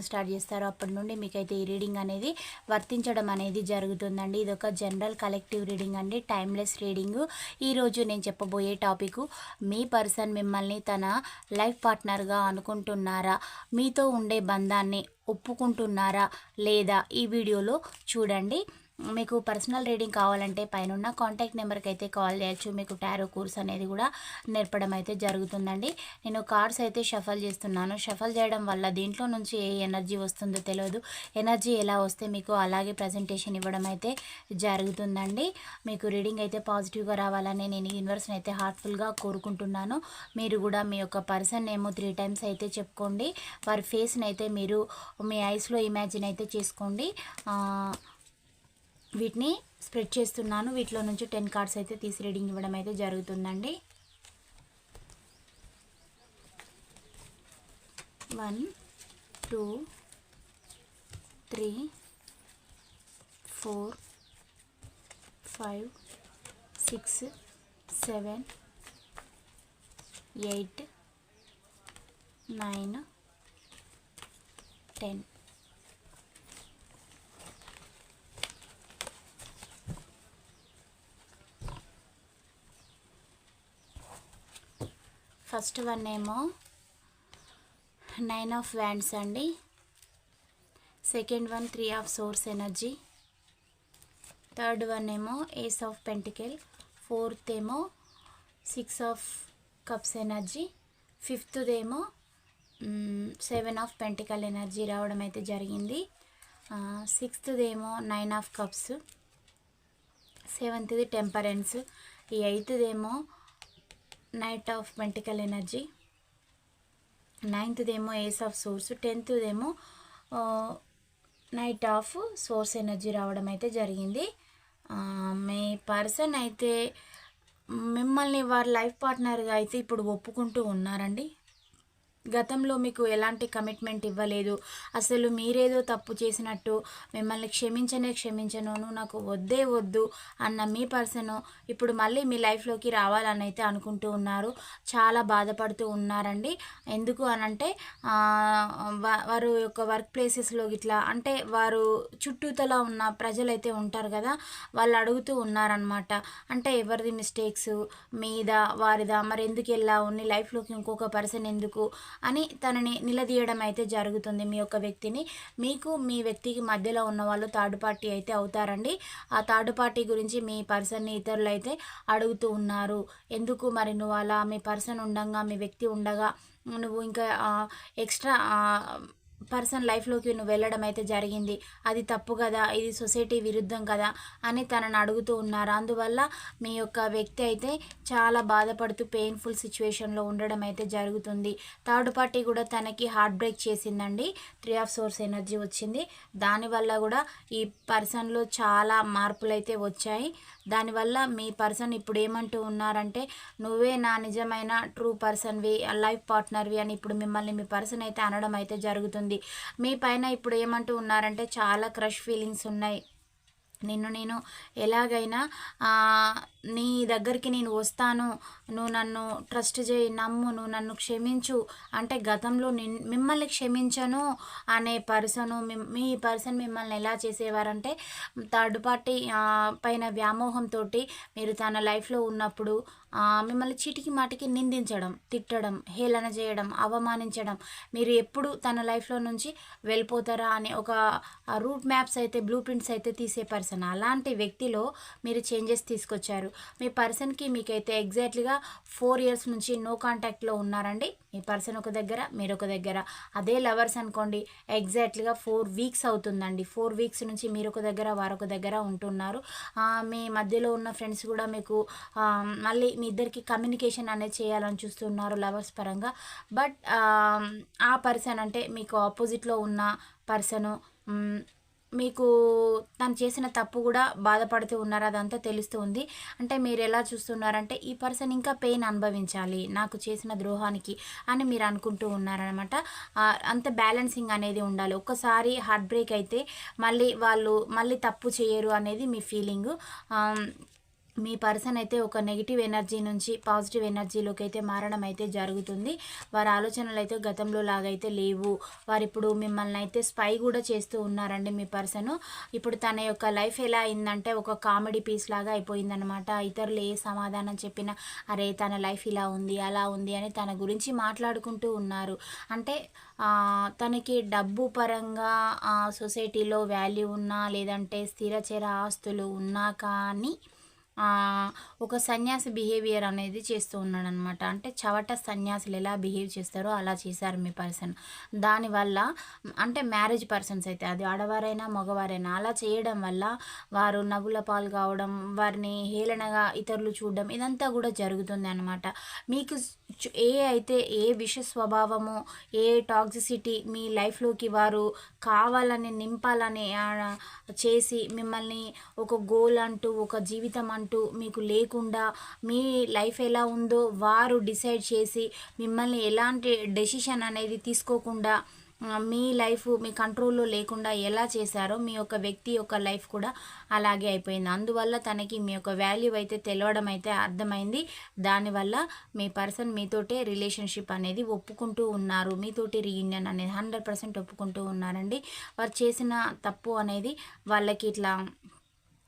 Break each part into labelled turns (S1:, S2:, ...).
S1: Start చేస్తారో అప్పటి నుండి మీకైతే ఈ రీడింగ్ అనేది వర్తించడం అనేది జరుగుతుందండి. ఇది ఒక జనరల్ కలెక్టివ్ రీడింగ్ అండి. Timeless reading. ఈరోజు నేను చెప్పబోయే టాపిక్ మీ పర్సన్ మిమ్మల్ని తన లైఫ్ పార్ట్నర్గా అనుకుంటున్నారా? మీతో ఉండే బంధాన్ని ఒప్పుకుంటున్నారా లేదా? ఈ వీడియోలో చూడండి. మీకు పర్సనల్ రీడింగ్ కావాలంటే పైన కాంటాక్ట్ నెంబర్కి అయితే కాల్ చేయొచ్చు. మీకు టారో కోర్స్ అనేది కూడా నేర్పడం అయితే జరుగుతుందండి. నేను కార్డ్స్ అయితే షఫల్ చేస్తున్నాను. షఫల్ చేయడం వల్ల దీంట్లో నుంచి ఏ ఎనర్జీ వస్తుందో తెలియదు ఎనర్జీ ఎలా వస్తే మీకు అలాగే ప్రజెంటేషన్ ఇవ్వడం అయితే జరుగుతుందండి. మీకు రీడింగ్ అయితే పాజిటివ్గా రావాలని నేను యూనివర్స్ని అయితే హార్ట్ఫుల్గా కోరుకుంటున్నాను. మీరు కూడా మీ యొక్క పర్సన్ ఏమో త్రీ టైమ్స్ అయితే చెప్పుకోండి. వారి ఫేస్ని అయితే మీరు మీ ఐస్లో ఇమాజిన్ అయితే చేసుకోండి. వీటిని స్ప్రెడ్ చేస్తున్నాను. వీటిలో నుంచి టెన్ కార్డ్స్ అయితే తీసి రీడింగ్ ఇవ్వడం అయితే జరుగుతుందండి. One two three four five six seven eight nine ten. First one ఏమో నైన్ ఆఫ్ వ్యాండ్స్ అండి. Second one three of swords energy. Third one ఏమో ఏస్ ఆఫ్ పెంటికల్. ఫోర్త్ ఏమో సిక్స్ ఆఫ్ కప్స్ ఎనర్జీ. ఫిఫ్త్దేమో seven of pentacle energy రావడం అయితే జరిగింది. సిక్స్త్దేమో nine of cups. సెవెంత్ది టెంపరెన్స్. ఈ ఎయిత్దేమో నైట్ ఆఫ్ మెంటికల్ ఎనర్జీ నైన్త్దేమో ఏస్ ఆఫ్ సోర్స్ టెన్త్దేమో నైట్ ఆఫ్ సోర్స్ ఎనర్జీ రావడం అయితే జరిగింది. మీ పర్సన్ అయితే మిమ్మల్ని వారి లైఫ్ పార్ట్నర్గా అయితే ఇప్పుడు ఒప్పుకుంటూ ఉన్నారండి. గతంలో మీకు ఎలాంటి కమిట్మెంట్ ఇవ్వలేదు? అసలు మీరేదో తప్పు చేసినట్టు మిమ్మల్ని క్షమించనే క్షమించను నాకు వద్దే వద్దు అన్న మీ పర్సన్ ఇప్పుడు మళ్ళీ మీ లైఫ్లోకి రావాలని అయితే అనుకుంటూ ఉన్నారు. చాలా బాధపడుతూ ఉన్నారండి. ఎందుకు అనంటే వారు యొక్క వర్క్ ప్లేసెస్లో ఇట్లా అంటే వారు చుట్టూతల ఉన్న ప్రజలైతే ఉంటారు కదా వాళ్ళు అడుగుతూ ఉన్నారనమాట అంటే ఎవరిది మిస్టేక్స్ మీద వారిదా? మరి ఎందుకు వెళ్ళావు? నీ లైఫ్లోకి ఇంకొక పర్సన్ ఎందుకు? అని తనని నిలదీయడం అయితే జరుగుతుంది మీ యొక్క వ్యక్తిని. మీకు మీ వ్యక్తికి మధ్యలో ఉన్న వాళ్ళు థర్డ్ పార్టీ అయితే అవుతారండి. ఆ థర్డ్ పార్టీ గురించి మీ పర్సన్ని ఇతరులు అయితే అడుగుతూ ఉన్నారు. ఎందుకు మరి నువ్వు అలా మీ పర్సన్ ఉండగా మీ వ్యక్తి ఉండగా నువ్వు ఇంకా ఎక్స్ట్రా పర్సన్ లైఫ్లోకి నువ్వు వెళ్ళడం అయితే జరిగింది. అది తప్పు కదా ఇది సొసైటీ విరుద్ధం కదా అని తనని అడుగుతూ ఉన్నారు. అందువల్ల మీ యొక్క వ్యక్తి అయితే చాలా బాధపడుతూ పెయిన్ఫుల్ సిచ్యువేషన్లో ఉండడం అయితే జరుగుతుంది. థర్డ్ పార్టీ కూడా తనకి హార్ట్ బ్రేక్ చేసిందండి. త్రీ ఆఫ్ సోర్స్ ఎనర్జీ వచ్చింది. దానివల్ల కూడా ఈ పర్సన్లో చాలా మార్పులు అయితే వచ్చాయి. దానివల్ల మీ పర్సన్ ఇప్పుడు ఏమంటూ ఉన్నారంటే నువ్వే నా నిజమైన ట్రూ పర్సన్వి లైఫ్ పార్ట్నర్వి అని ఇప్పుడు మిమ్మల్ని మీ పర్సన్ అయితే అనడం అయితే జరుగుతుంది. మీ పైన ఇప్పుడు ఏమంటూ ఉన్నారంటే చాలా క్రష్ ఫీలింగ్స్ ఉన్నాయి. నిన్ను నేను ఎలాగైనా నీ దగ్గరికి నేను వస్తాను. నువ్వు నన్ను ట్రస్ట్ చేయి నమ్ము నువ్వు నన్ను క్షమించు. అంటే గతంలో నిన్ మిమ్మల్ని క్షమించను అనే పర్సను మీ పర్సన్ మిమ్మల్ని ఎలా చేసేవారంటే థర్డ్ పార్టీ పైన వ్యామోహంతో మీరు తన లైఫ్లో ఉన్నప్పుడు మిమ్మల్ని చీటికి మాటికి నిందించడం తిట్టడం హేళన చేయడం అవమానించడం. మీరు ఎప్పుడు తన లైఫ్లో నుంచి వెళ్ళిపోతారా అనే ఒక రూట్ మ్యాప్స్ అయితే బ్లూ ప్రింట్స్ అయితే తీసే పర్సన్. అలాంటి వ్యక్తిలో మీరు చేంజెస్ తీసుకొచ్చారు. మీ పర్సన్కి మీకైతే ఎగ్జాక్ట్లీగా ఫోర్ ఇయర్స్ నుంచి నో కాంటాక్ట్లో ఉన్నారండి. మీ పర్సన్ ఒక దగ్గర మీరు ఒక దగ్గర. అదే లవర్స్ అనుకోండి ఎగ్జాక్ట్లీగా ఫోర్ వీక్స్ అవుతుందండి. ఫోర్ వీక్స్ నుంచి మీరు ఒక దగ్గర వారొక దగ్గర ఉంటున్నారు. మీ మధ్యలో ఉన్న ఫ్రెండ్స్ కూడా మీకు మళ్ళీ మీ ఇద్దరికి కమ్యూనికేషన్ అనేది చేయాలని చూస్తున్నారు లవర్స్ పరంగా. బట్ ఆ పర్సన్ అంటే మీకు ఆపోజిట్లో ఉన్న పర్సను మీకు తను చేసిన తప్పు కూడా బాధపడుతూ ఉన్నారు అదంతా తెలుస్తుంది అంటే మీరు ఎలా చూస్తున్నారంటే ఈ పర్సన్ ఇంకా పెయిన్ అనుభవించాలి నాకు చేసిన ద్రోహానికి అని మీరు అనుకుంటూ ఉన్నారనమాట అంత బ్యాలెన్సింగ్ అనేది ఉండాలి. ఒక్కసారి హార్ట్ బ్రేక్ అయితే మళ్ళీ వాళ్ళు మళ్ళీ తప్పు చేయరు అనేది మీ ఫీలింగు. మీ పర్సన్ అయితే ఒక నెగిటివ్ ఎనర్జీ నుంచి పాజిటివ్ ఎనర్జీలోకి అయితే మారడం అయితే జరుగుతుంది. వారి ఆలోచనలు అయితే గతంలో లాగైతే లేవు. వారు ఇప్పుడు మిమ్మల్ని అయితే స్పై కూడా చేస్తూ ఉన్నారండి మీ పర్సన్. ఇప్పుడు తన యొక్క లైఫ్ ఎలా అయిందంటే ఒక కామెడీ పీస్ లాగా అయిపోయిందనమాట ఇతరులు ఏ సమాధానం చెప్పినా అరే తన లైఫ్ ఇలా ఉంది అలా ఉంది అని తన గురించి మాట్లాడుకుంటూ ఉన్నారు. అంటే తనకి డబ్బు పరంగా ఆ, సొసైటీలో వాల్యూ ఉన్నా లేదంటే స్థిరచర ఆస్తులు ఉన్నా కానీ ఒక సన్యాసి బిహేవియర్ అనేది చేస్తూ ఉన్నాడు అనమాట అంటే చవట సన్యాసులు ఎలా బిహేవ్ చేస్తారో అలా చేశారు మీ పర్సన్. దానివల్ల అంటే మ్యారేజ్ పర్సన్స్ అయితే అది ఆడవారైనా మగవారైనా అలా చేయడం వల్ల వారు నవ్వుల పాలు కావడం వారిని హేళనగా ఇతరులు చూడడం ఇదంతా కూడా జరుగుతుంది అనమాట. మీకు ఏ అయితే ఏ విష స్వభావము ఏ టాక్సిసిటీ మీ లైఫ్లోకి వారు కావాలని నింపాలని చేసి మిమ్మల్ని ఒక గోల్ అంటూ ఒక జీవితం అంటూ అంటూ మీకు లేకుండా మీ లైఫ్ ఎలా ఉందో వారు డిసైడ్ చేసి మిమ్మల్ని ఎలాంటి డెసిషన్ అనేది తీసుకోకుండా మీ లైఫ్ మీ కంట్రోల్లో లేకుండా ఎలా చేశారో మీ యొక్క వ్యక్తి యొక్క లైఫ్ కూడా అలాగే అయిపోయింది. అందువల్ల తనకి మీ యొక్క వాల్యూ అయితే తెలవడం అయితే అర్థమైంది. దానివల్ల మీ పర్సన్ మీతోటే రిలేషన్షిప్ అనేది ఒప్పుకుంటూ ఉన్నారు. మీతోటి రీయూనియన్ అనేది హండ్రెడ్ పర్సెంట్ ఒప్పుకుంటూ ఉన్నారండి. వారు చేసిన తప్పు అనేది వాళ్ళకి ఇట్లా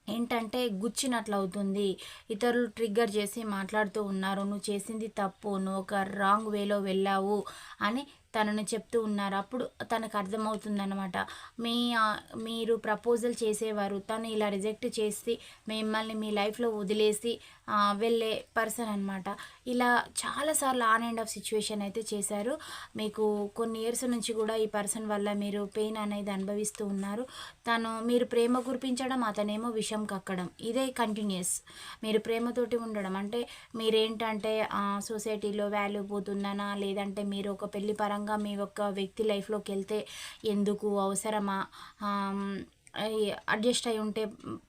S1: ఏంటంటే గుచ్చినట్లు అవుతుంది ఇతరులు ట్రిగ్గర్ చేసి మాట్లాడుతూ ఉన్నారు. నువ్వు చేసింది తప్పు. నువ్వు ఒక రాంగ్ వేలో వెళ్ళావు అని తనను చెప్తూ ఉన్నారు. అప్పుడు తనకు అర్థమవుతుందనమాట మీ మీరు ప్రపోజల్ చేసేవారు. తను ఇలా రిజెక్ట్ చేసి మిమ్మల్ని మీ లైఫ్లో వదిలేసి వెళ్ళే పర్సన్ అనమాట ఇలా చాలాసార్లు ఆన్ అండ్ ఆఫ్ సిచ్యువేషన్ అయితే చేశారు. మీకు కొన్ని ఇయర్స్ నుంచి కూడా ఈ పర్సన్ వల్ల మీరు పెయిన్ అనేది అనుభవిస్తూ ఉన్నారు. తను మీరు ప్రేమ కురిపించడం అతనేమో విషం కక్కడం. ఇదే కంటిన్యూస్ మీరు ప్రేమతోటి ఉండడం. అంటే మీరేంటంటే సొసైటీలో వాల్యూ పోతుందనా? లేదంటే మీరు ఒక పెళ్ళి పరంగా మీ యొక్క వ్యక్తి లైఫ్లోకి వెళ్తే ఎందుకు అవసరమా? అడ్జస్ట్ అయి ఉంటే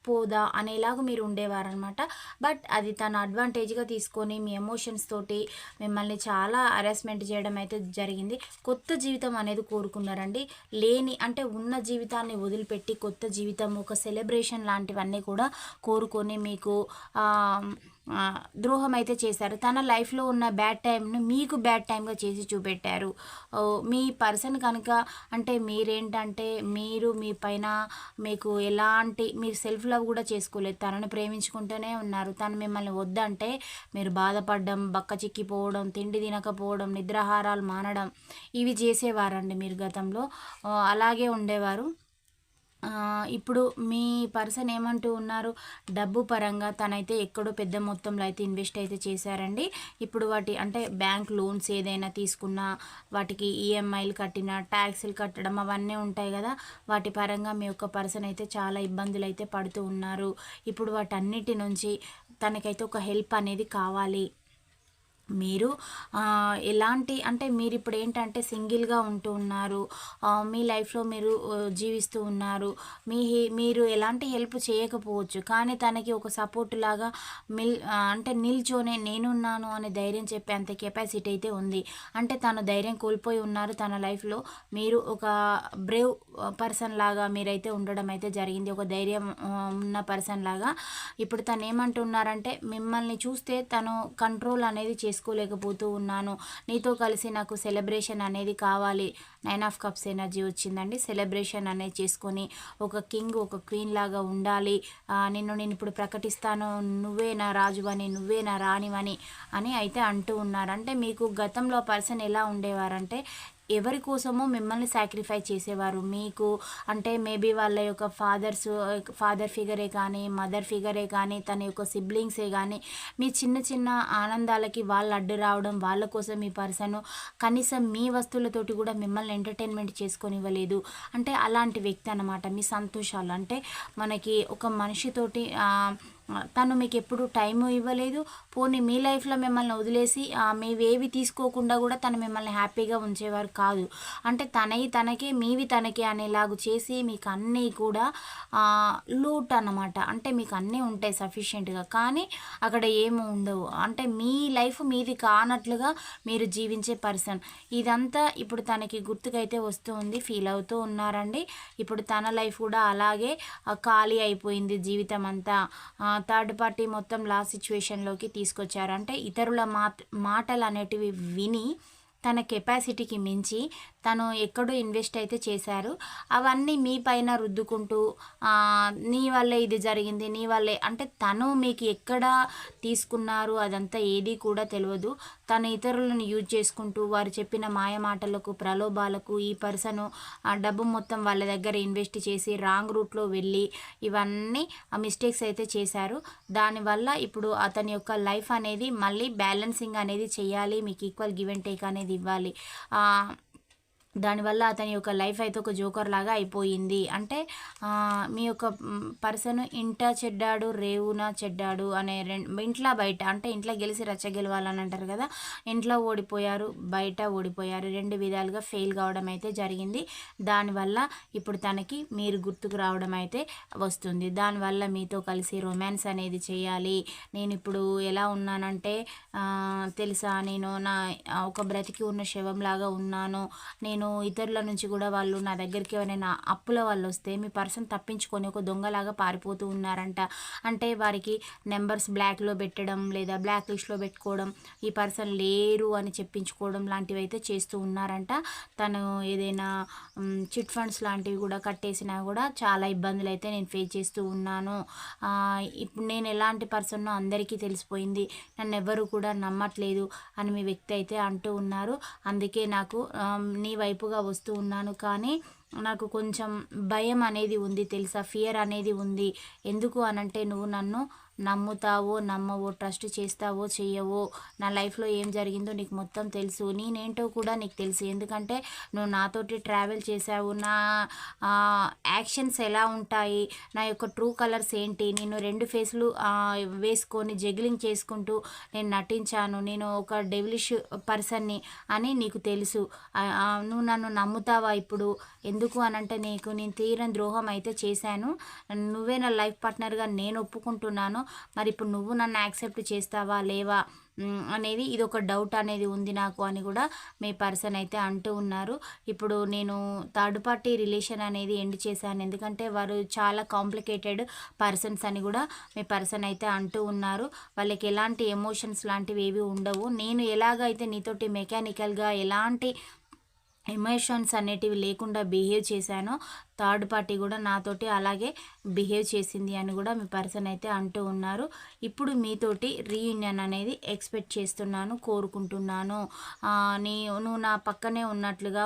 S1: పోదా అనేలాగా మీరు ఉండేవారనమాట బట్ అది తన అడ్వాంటేజ్గా తీసుకొని మీ ఎమోషన్స్ తోటి మిమ్మల్ని చాలా హరాస్మెంట్ చేయడం అయితే జరిగింది. కొత్త జీవితం అనేది కోరుకున్నారండి. లేని అంటే ఉన్న జీవితాన్ని వదిలిపెట్టి కొత్త జీవితం ఒక సెలబ్రేషన్ లాంటివన్నీ కూడా కోరుకొని మీకు ద్రోహం అయితే చేశారు. తన లైఫ్లో ఉన్న బ్యాడ్ టైంను మీకు బ్యాడ్ టైంగా చేసి చూపెట్టారు. మీ పర్సన్ కనుక అంటే మీరేంటంటే మీరు మీ పైన మీకు ఎలాంటి మీరు సెల్ఫ్ లవ్ కూడా చేసుకోలేదు. తనని ప్రేమించుకుంటూనే ఉన్నారు. తను మిమ్మల్ని వద్దంటే మీరు బాధపడడం బక్క చిక్కిపోవడం తిండి తినకపోవడం నిద్రాహారాలు మానడం ఇవి చేసేవారండి మీరు గతంలో. అలాగే ఉండేవారు. ఇప్పుడు మీ పర్సన్ ఏమంటూ ఉన్నారు? డబ్బు పరంగా తనైతే ఎక్కడో పెద్ద మొత్తంలో అయితే ఇన్వెస్ట్ అయితే చేశారండి. ఇప్పుడు వాటి అంటే బ్యాంక్ లోన్స్ ఏదైనా తీసుకున్నా వాటికి ఈఎంఐలు కట్టిన ట్యాక్స్లు కట్టడం అవన్నీ ఉంటాయి కదా. వాటి పరంగా మీ యొక్క పర్సన్ అయితే చాలా ఇబ్బందులు అయితే పడుతూ ఉన్నారు. ఇప్పుడు వాటన్నిటి నుంచి తనకైతే ఒక హెల్ప్ అనేది కావాలి. మీరు ఎలాంటి అంటే మీరు ఇప్పుడు ఏంటంటే సింగిల్గా ఉంటూ ఉన్నారు మీ లైఫ్లో మీరు జీవిస్తూ ఉన్నారు మీ హె- మీరు ఎలాంటి హెల్ప్ చేయకపోవచ్చు కానీ తనకి ఒక సపోర్ట్ లాగా మిల్ అంటే నిల్చోనే నేనున్నాను అనే ధైర్యం చెప్పే అంత కెపాసిటీ అయితే ఉంది. అంటే తను ధైర్యం కోల్పోయి ఉన్నారు తన లైఫ్లో మీరు ఒక బ్రేవ్ పర్సన్ లాగా మీరైతే ఉండడం అయితే జరిగింది. ఒక ధైర్యం ఉన్న పర్సన్ లాగా. ఇప్పుడు తను ఏమంటున్నారంటే మిమ్మల్ని చూస్తే తను కంట్రోల్ అనేది చేసుకోలేకపోతూ ఉన్నాను. నీతో కలిసి నాకు సెలబ్రేషన్ అనేది కావాలి. నైన్ ఆఫ్ కప్స్ ఎనర్జీ వచ్చిందండి. సెలబ్రేషన్ అనేది చేసుకొని ఒక కింగ్ ఒక క్వీన్ లాగా ఉండాలి. నిన్ను నేను ఇప్పుడు ప్రకటిస్తాను. నువ్వే నా రాజువని నువ్వే నా రాణివని అని అయితే అంటూ ఉన్నారు. అంటే మీకు గతంలో పర్సన్ ఎలా ఉండేవారంటే ఎవరి కోసమో మిమ్మల్ని సాక్రిఫై చేసేవారు. మీకు అంటే మేబీ వాళ్ళ యొక్క ఫాదర్స్ ఫాదర్ ఫిగరే కానీ మదర్ ఫిగరే కానీ తన యొక్క సిబ్లింగ్సే కానీ మీ చిన్న చిన్న ఆనందాలకి వాళ్ళు అడ్డు రావడం వాళ్ళ కోసం మీ పర్సన్ కనీసం మీ వస్తువులతోటి కూడా మిమ్మల్ని ఎంటర్టైన్మెంట్ చేసుకొని ఇవ్వలేదు అంటే అలాంటి వ్యక్తి అనమాట మీ సంతోషాలు. అంటే మనకి ఒక మనిషితోటి తను మీకు ఎప్పుడు టైం ఇవ్వలేదు. పోనీ మీ లైఫ్లో మిమ్మల్ని వదిలేసి మీవేవి తీసుకోకుండా కూడా తను మిమ్మల్ని హ్యాపీగా ఉంచేవారు కాదు. అంటే తనవి తనకే మీవి తనకే అనేలాగు చేసి మీకు అన్నీ కూడా లూట్ అన్నమాట. అంటే మీకు అన్నీ ఉంటాయి సఫిషియెంట్గా. కానీ అక్కడ ఏమి ఉండవు. అంటే మీ లైఫ్ మీది కానట్లుగా మీరు జీవించే పర్సన్. ఇదంతా ఇప్పుడు తనకి గుర్తుకైతే వస్తూ ఉంది ఫీల్ అవుతూ ఉన్నారండి. ఇప్పుడు తన లైఫ్ కూడా అలాగే ఖాళీ అయిపోయింది జీవితం అంతా థర్డ్ పార్టీ మొత్తం లా సిచ్యువేషన్లోకి తీసుకొచ్చారు. అంటే ఇతరుల మాటలు అనేటివి విని తన కెపాసిటీకి మించి తను ఎక్కడో ఇన్వెస్ట్ అయితే చేశారు. అవన్నీ మీ పైన రుద్దుకుంటూ నీ వల్లే ఇది జరిగింది నీ వల్లే అంటే తను మీకు ఎక్కడ తీసుకున్నారు అదంతా ఏది కూడా తెలియదు తను ఇతరులను యూజ్ చేసుకుంటూ వారు చెప్పిన మాయమాటలకు ప్రలోభాలకు ఈ పర్సను ఆ డబ్బు మొత్తం వాళ్ళ దగ్గర ఇన్వెస్ట్ చేసి రాంగ్ రూట్లో వెళ్ళి ఇవన్నీ ఆ మిస్టేక్స్ అయితే చేశారు. దానివల్ల ఇప్పుడు అతని యొక్క లైఫ్ అనేది మళ్ళీ బ్యాలెన్సింగ్ అనేది చేయాలి మీకు ఈక్వల్ గివ్ అండ్ టేక్ అనేది ఇవ్వాలి. దానివల్ల అతని యొక్క లైఫ్ అయితే ఒక జోకర్ లాగా అయిపోయింది. అంటే మీ యొక్క పర్సన్ ఇంట చెడ్డాడు రేవున చెడ్డాడు అనే రెండు ఇంట్లో బయట అంటే ఇంట్లో గెలిచి రచ్చ గెలవాలని అంటారు కదా ఇంట్లో ఓడిపోయారు బయట ఓడిపోయారు రెండు విధాలుగా ఫెయిల్ కావడం అయితే జరిగింది. దానివల్ల ఇప్పుడు తనకి మీరు గుర్తుకు రావడం అయితే వస్తుంది. దానివల్ల మీతో కలిసి రొమాన్స్ అనేది చేయాలి. నేను ఇప్పుడు ఎలా ఉన్నానంటే తెలుసా నేను నా ఒక బ్రతికి ఉన్న శవంలాగా ఉన్నాను. నేను ఇతరుల నుంచి కూడా వాళ్ళు నా దగ్గరికి ఎవరైనా అప్పుల వాళ్ళు వస్తే మీ పర్సన్ తప్పించుకొని ఒక దొంగలాగా పారిపోతూ ఉన్నారంట. అంటే వారికి నెంబర్స్ బ్లాక్లో పెట్టడం లేదా బ్లాక్ లిస్ట్లో పెట్టుకోవడం ఈ పర్సన్ లేరు అని చెప్పించుకోవడం లాంటివి అయితే చేస్తూ ఉన్నారంట. తను ఏదైనా చిట్ ఫండ్స్ లాంటివి కూడా కట్టేసినా కూడా చాలా ఇబ్బందులు అయితే నేను ఫేస్ చేస్తూ ఉన్నాను. ఇప్పుడు నేను ఎలాంటి పర్సన్నో అందరికీ తెలిసిపోయింది. నన్ను ఎవరు కూడా నమ్మట్లేదు అని మీ వ్యక్తి అయితే అంటూ ఉన్నారు. అందుకే నాకు నీ వైపు వైపుగా వస్తూ ఉన్నాను. కానీ నాకు కొంచెం భయం అనేది ఉంది తెలుసా? ఫియర్ అనేది ఉంది. ఎందుకు అనంటే నువ్వు నన్ను నమ్ముతావో నమ్మవో ట్రస్ట్ చేస్తావో చెయ్యవో నా లైఫ్లో ఏం జరిగిందో నీకు మొత్తం తెలుసు. నేనేంటో కూడా నీకు తెలుసు. ఎందుకంటే నువ్వు నాతోటి ట్రావెల్ చేసావు నా యాక్షన్స్ ఎలా ఉంటాయి? నా యొక్క ట్రూ కలర్స్ ఏంటి? నేను రెండు ఫేస్లు వేసుకొని జగిలింగ్ చేసుకుంటూ నేను నటించాను. నేను ఒక డెవిలిష్ పర్సన్ని అని నీకు తెలుసు. నువ్వు నన్ను నమ్ముతావా ఇప్పుడు? ఎందుకు అనంటే నీకు నేను తీరని ద్రోహం అయితే చేశాను. నువ్వే నా లైఫ్ పార్ట్నర్గా నేను ఒప్పుకుంటున్నాను. మరి ఇప్పుడు నువ్వు నన్ను యాక్సెప్ట్ చేస్తావా లేవా? అనేది ఇది ఒక డౌట్ అనేది ఉంది నాకు అని కూడా మీ పర్సన్ అయితే అంటూ ఉన్నారు. ఇప్పుడు నేను థర్డ్ పార్టీ రిలేషన్ అనేది ఎండ్ చేశాను. ఎందుకంటే వారు చాలా కాంప్లికేటెడ్ పర్సన్స్ అని కూడా మీ పర్సన్ అయితే అంటూ ఉన్నారు. వాళ్ళకి ఎలాంటి ఎమోషన్స్ లాంటివి ఏవి ఉండవు. నేను ఎలాగైతే నీతోటి మెకానికల్గా ఎలాంటి ఎమోషన్స్ అనేటివి లేకుండా బిహేవ్ చేశానో థర్డ్ పార్టీ కూడా నాతోటి అలాగే బిహేవ్ చేసింది అని కూడా మీ పర్సన్ అయితే అంటూ ఉన్నారు. ఇప్పుడు మీతోటి రీయూనియన్ అనేది ఎక్స్పెక్ట్ చేస్తున్నాను కోరుకుంటున్నాను. నేను నీ నువ్వు నా పక్కనే ఉన్నట్లుగా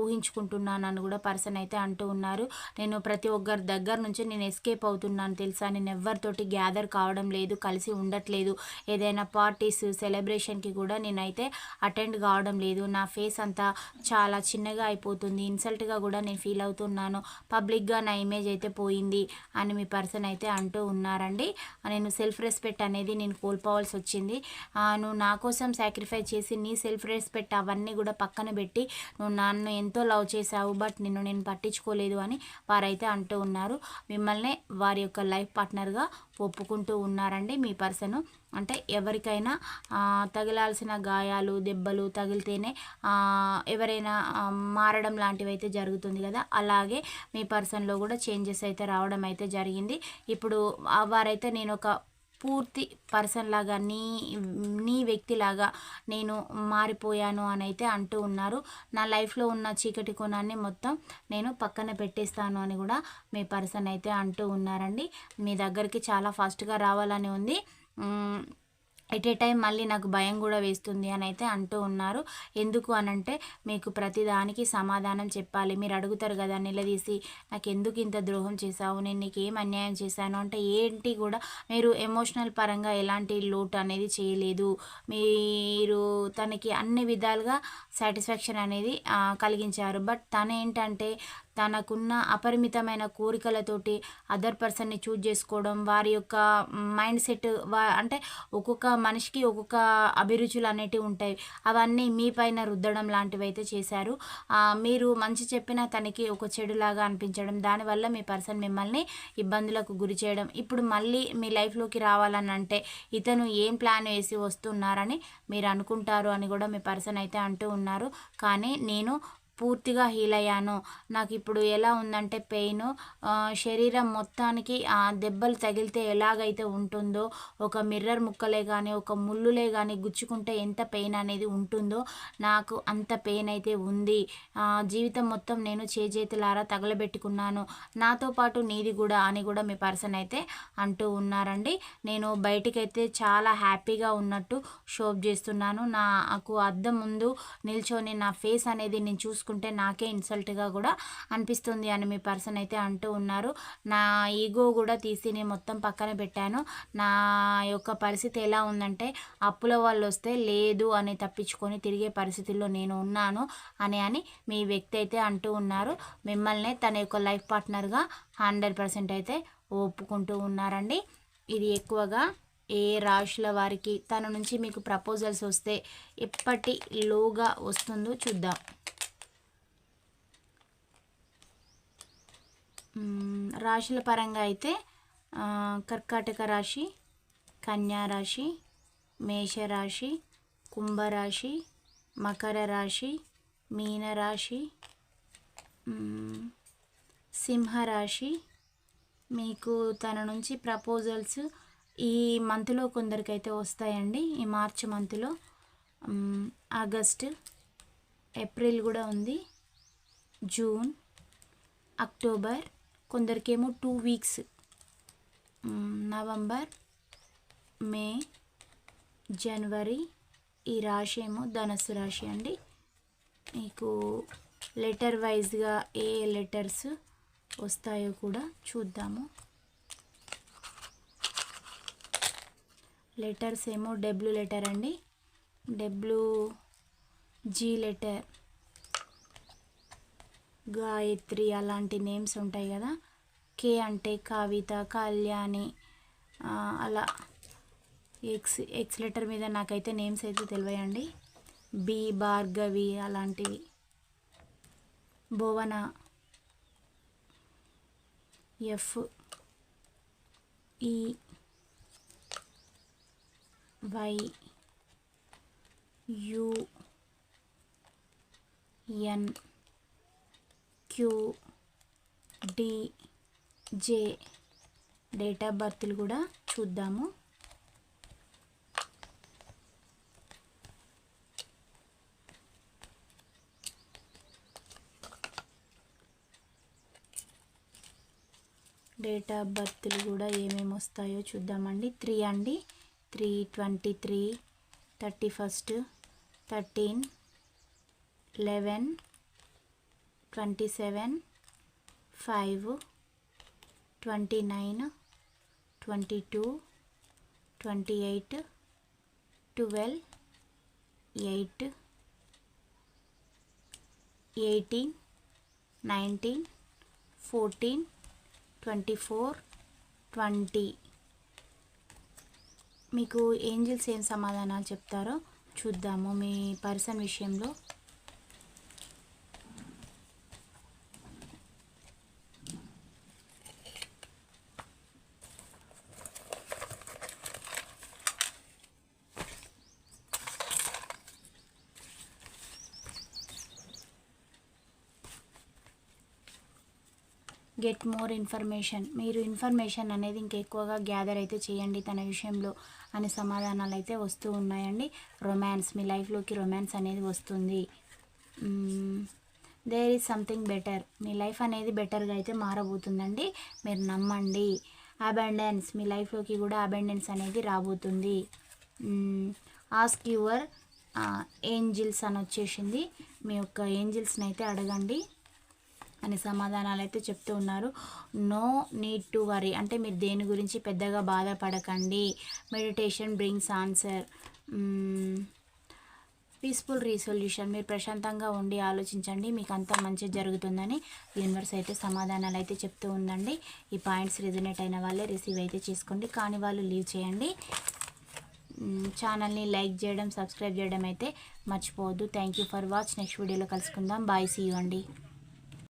S1: ఊహించుకుంటున్నాను అని కూడా పర్సన్ అయితే అంటూ ఉన్నారు. నేను ప్రతి ఒక్కరి దగ్గర నుంచి నేను ఎస్కేప్ అవుతున్నాను తెలుసా? నేను ఎవరితోటి గ్యాదర్ కావడం లేదు కలిసి ఉండట్లేదు. ఏదైనా పార్టీస్ సెలబ్రేషన్కి కూడా నేనైతే అటెండ్ కావడం లేదు. నా ఫేస్ అంతా చాలా చిన్నగా అయిపోతుంది. ఇన్సల్ట్గా కూడా నేను ఫీల్ అవుతున్నాను. పబ్లిక్గా నా ఇమేజ్ అయితే పోయింది అని మీ పర్సన్ అయితే అంటూ ఉన్నారండి. నేను సెల్ఫ్ రెస్పెక్ట్ అనేది నేను కోల్పోవాల్సి వచ్చింది. నువ్వు నా కోసం సాక్రిఫై చేసి నీ సెల్ఫ్ రెస్పెక్ట్ అవన్నీ కూడా పక్కన పెట్టి నువ్వు నన్ను ఎంతో లవ్ చేశావు బట్ నిన్ను నేను పట్టించుకోలేదు అని వారైతే అంటూ ఉన్నారు. మిమ్మల్ని వారి యొక్క లైఫ్ పార్ట్నర్గా ఒప్పుకుంటూ ఉన్నారండి మీ పర్సన్. అంటే ఎవరికైనా తగిలాల్సిన గాయాలు దెబ్బలు తగిలితేనే ఎవరైనా మారడం లాంటివి అయితే జరుగుతుంది కదా. అలాగే మీ పర్సన్లో కూడా చేంజెస్ అయితే రావడం అయితే జరిగింది. ఇప్పుడు వారైతే నేను ఒక పూర్తి పర్సన్ లాగా నీ నీ వ్యక్తిలాగా నేను మారిపోయాను అని అయితే అంటూ ఉన్నారు. నా లైఫ్లో ఉన్న చీకటి కోణాన్ని మొత్తం నేను పక్కన పెట్టేస్తాను అని కూడా మీ పర్సన్ అయితే అంటూ ఉన్నారండి. మీ దగ్గరికి చాలా ఫాస్ట్గా రావాలని ఉంది. ఎట్ ఏ టైం మళ్ళీ నాకు భయం కూడా వేస్తుంది అని అయితే అంటూ ఉన్నారు. ఎందుకు అనంటే మీకు ప్రతిదానికి సమాధానం చెప్పాలి. మీరు అడుగుతారు కదా నిలదీసి నాకు ఎందుకు ఇంత ద్రోహం చేశావు? నేను నీకు ఏం అన్యాయం చేశాను? అంటే ఏంటి కూడా మీరు ఎమోషనల్ పరంగా ఎలాంటి లోటు అనేది చేయలేదు. మీరు తనకి అన్ని విధాలుగా సాటిస్ఫాక్షన్ అనేది కలిగించారు. బట్ తను ఏంటంటే తనకున్న అపరిమితమైన కోరికలతోటి అదర్ పర్సన్ని చూజ్ చేసుకోవడం వారి యొక్క మైండ్ సెట్ వా అంటే ఒక్కొక్క మనిషికి ఒక్కొక్క అభిరుచులు అనేటివి ఉంటాయి. అవన్నీ మీ పైన రుద్దడం లాంటివి అయితే చేశారు మీరు మంచి చెప్పిన తనకి ఒక చెడులాగా అనిపించడం దానివల్ల మీ పర్సన్ మిమ్మల్ని ఇబ్బందులకు గురి చేయడం. ఇప్పుడు మళ్ళీ మీ లైఫ్లోకి రావాలని అంటే ఇతను ఏం ప్లాన్ వేసి వస్తున్నారని మీరు అనుకుంటారు అని కూడా మీ పర్సన్ అయితే అంటూ ఉన్నారు. కానీ నేను పూర్తిగా హీల్ అయ్యాను. నాకు ఇప్పుడు ఎలా ఉందంటే పెయిన్ శరీరం మొత్తానికి ఆ దెబ్బలు తగిలితే ఎలాగైతే ఉంటుందో ఒక మిర్రర్ ముక్కలే కానీ ఒక ముళ్ళులే కానీ గుచ్చుకుంటే ఎంత పెయిన్ అనేది ఉంటుందో నాకు అంత పెయిన్ అయితే ఉంది. జీవితం మొత్తం నేను చేజేతులారా తగలబెట్టుకున్నాను. నాతో పాటు నీది కూడా అని కూడా మీ పర్సన్ అయితే అంటూ ఉన్నారండి. నేను బయటికైతే చాలా హ్యాపీగా ఉన్నట్టు షోప్ చేస్తున్నాను. నాకు అద్దం ముందు నిల్చొని నా ఫేస్ అనేది నేను చూసుకు చూసుకుంటే నాకే ఇన్సల్ట్గా కూడా అనిపిస్తుంది అని మీ పర్సన్ అయితే అంటూ ఉన్నారు. నా ఈగో కూడా తీసి నేను మొత్తం పక్కన పెట్టాను. నా యొక్క పరిస్థితి ఎలా ఉందంటే అప్పుల వాళ్ళు వస్తే లేదు అని తప్పించుకొని తిరిగే పరిస్థితుల్లో నేను ఉన్నాను అని అని మీ వ్యక్తి అయితే అంటూ ఉన్నారు. మిమ్మల్ని తన యొక్క లైఫ్ పార్ట్నర్గా హండ్రెడ్ పర్సెంట్ అయితే ఒప్పుకుంటూ ఉన్నారండి. ఇది ఎక్కువగా ఏ రాశుల వారికి తన నుంచి మీకు ప్రపోజల్స్ వస్తే ఎప్పటిలోగా వస్తుందో చూద్దాం. రాశుల పరంగా అయితే కర్కాటక రాశి కన్యా రాశి మేషరాశి కుంభరాశి మకర రాశి మీనరాశి సింహరాశి. మీకు తన నుంచి ప్రపోజల్స్ ఈ మంత్లో కొందరికైతే వస్తాయండి. ఈ మార్చ్ మంత్లో ఆగస్ట్ ఏప్రిల్ కూడా ఉంది. జూన్ అక్టోబర్ కొందరికేమో టూ వీక్స్ నవంబర్ మే జనవరి ఈ రాశి ఏమో ధనస్సు రాశి అండి. మీకు లెటర్ వైజ్గా ఏ లెటర్స్ వస్తాయో కూడా చూద్దాము. లెటర్స్ ఏమో డబ్ల్యూ లెటర్ అండి. డబ్ల్యూ జీ లెటర్ గాయత్రి అలాంటి నేమ్స్ ఉంటాయి కదా. కే అంటే కవిత కళ్యాణి అలా. ఎక్స్ ఎక్స్ లెటర్ మీద నాకైతే నేమ్స్ అయితే తెలియండి బి భార్గవి అలాంటివి. Bhuvana. F E Y U N. Q D J date of బర్త్లు కూడా చూద్దాము. డేట్ ఆఫ్ బర్త్లు కూడా ఏమేమి వస్తాయో చూద్దామండి. త్రీ అండి. Three twenty three thirty first thirteen eleven twenty seven five twenty nine twenty two twenty eight twelve eight eighteen nineteen fourteen twenty four twenty. మీకు angels ఏం సమాధానాలు చెప్తారో చూద్దాము మీ పర్సన్ విషయంలో. Get more information. మీరు ఇన్ఫర్మేషన్ అనేది ఇంకెక్కువగా గ్యాదర్ అయితే చేయండి తన విషయంలో అనే సమాధానాలు అయితే వస్తూ ఉన్నాయండి. రొమాన్స్ మీ లైఫ్లోకి రొమాన్స్ అనేది వస్తుంది. There is something better. Me life అనేది బెటర్గా అయితే మారబోతుందండి. మీరు నమ్మండి. అబెండెన్స్ మీ లైఫ్లోకి కూడా అబెండెన్స్ అనేది రాబోతుంది. ఆస్క్ యువర్ ఏంజిల్స్ అని వచ్చేసింది. మీ యొక్క ఏంజిల్స్ని అయితే అడగండి. అని సమాధానాలు అయితే చెప్తూ ఉన్నారు. No need to worry. అంటే మీరు దేని గురించి పెద్దగా బాధపడకండి. Meditation brings answer. Peaceful resolution. మీరు ప్రశాంతంగా ఉండి ఆలోచించండి. మీకు అంతా మంచి జరుగుతుందని యూనివర్స్ అయితే సమాధానాలు అయితే చెప్తూ ఉందండి. ఈ పాయింట్స్ రిజనేట్ అయిన వాళ్ళే రిసీవ్ అయితే చేసుకోండి. కానీ వాళ్ళు లీవ్ చేయండి. ఛానల్ని లైక్ చేయడం సబ్స్క్రైబ్ చేయడం అయితే మర్చిపోవద్దు. Thank you for watch. Next వీడియోలో కలుసుకుందాం. బాయ్ సీ అండి.